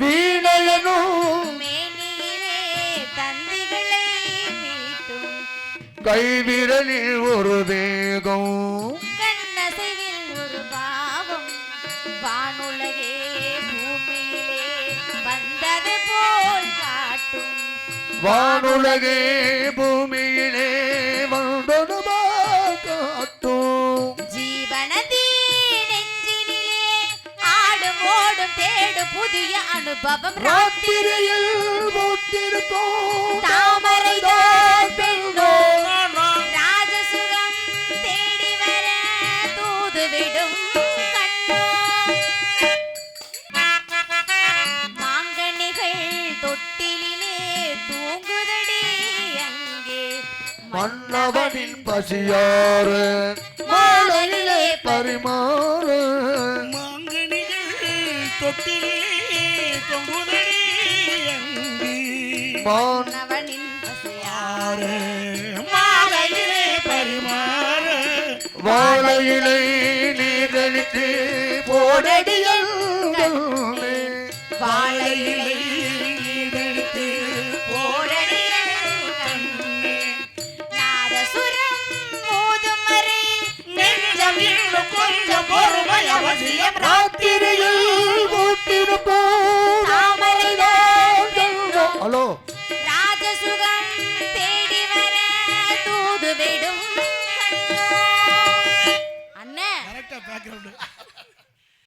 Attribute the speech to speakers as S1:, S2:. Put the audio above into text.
S1: வீணையனும் கைவிரலில் ஒரு வேகம்
S2: கண்ணசைவில் ஒரு பாவம். வானுலகே பூமியிலே வந்தது போல் காட்டும்.
S1: வானுலகே பூமியிலே
S2: ஓடும் தேடும் புதிய அனுபவம்
S1: ராத்திரியில் போட்டிருக்கோம்
S2: தாமரைதான் பெண்ணோ. ராஜசுகம் தேடி வர தூதுவிடும் கண்ணோ. மாங்கனிகள் தொட்டிலே தூங்குதடி அங்கே.
S1: மன்னவனின் பசியாறு.
S3: தொட்டிலே தொங்குதடி மாலையிலே பரிமாற.
S1: வாழையிலே நீரழித்து போடடியல்